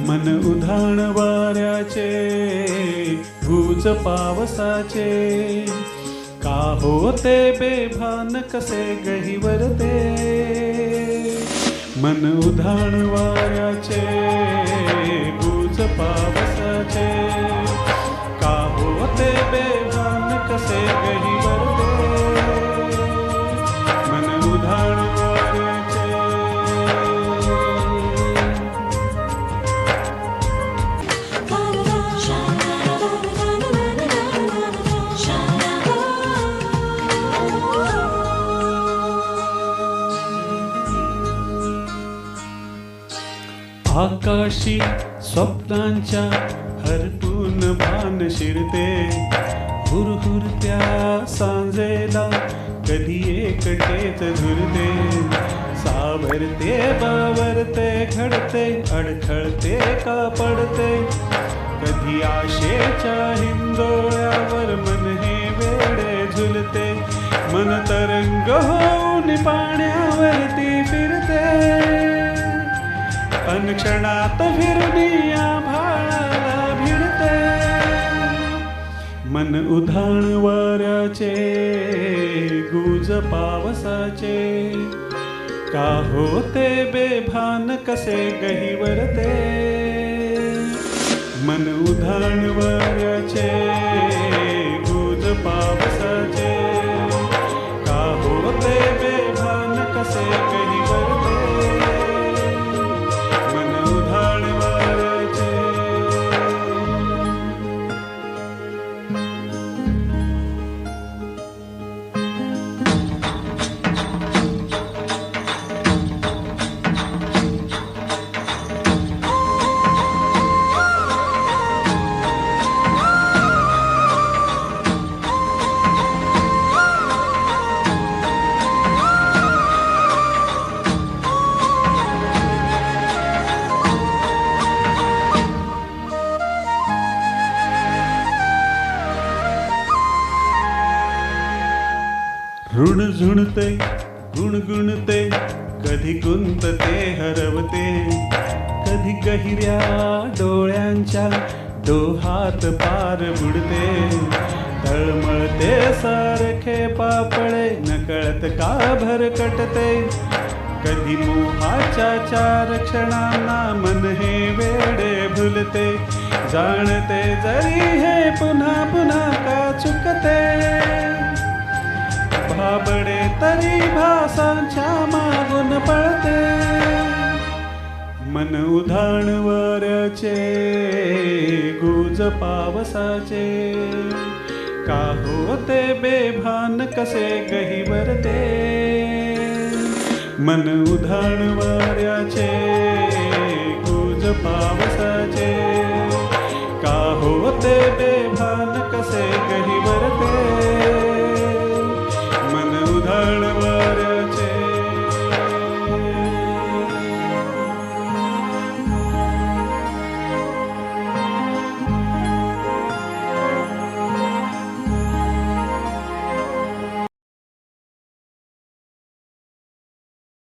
मन उधाण वाऱ्याचे भूज पावसाचे. का होते बेभान कसे गहिवरते मन उधाण वाऱ्याचे भूज पावसाचे. का होते बेभान कसे गहिवरते आकाशी स्वप्नांच्या हरपून भान शिरते. हुरहुरत्या सांजेला कधी एकटेच झुरते सावरते बावरते घडते अडखळते का पडते. कधी आशेच्या हिंदोळ्यावर मन हे वेडे झुलते. मन तरंग होऊन पाण्यावरती फिरते. अनक्षणात फिरणी भाळाला भिडते. मन उधाण वाऱ्याचे गुज पावसाचे. का होते बेभान कसे गहिवरते? झुण झुणते गुणगुणते कधी गुंतते हरवते. कधी गहिऱ्या डोळ्यांच्या डोहात पार बुडते. तळमळते सारखे पापळे नकळत का भरकटते कधी मोहाच्या चार क्षणांना मन हे वेडे भुलते. जाणते जरी हे पुन्हा पुन्हा का चुकते. भाबडे तरी भासांच्या मागून पळते. मन उधाण वाऱ्याचे गुज पावसाचे. का होते बेभान कसे गहिवरते? मन उधाण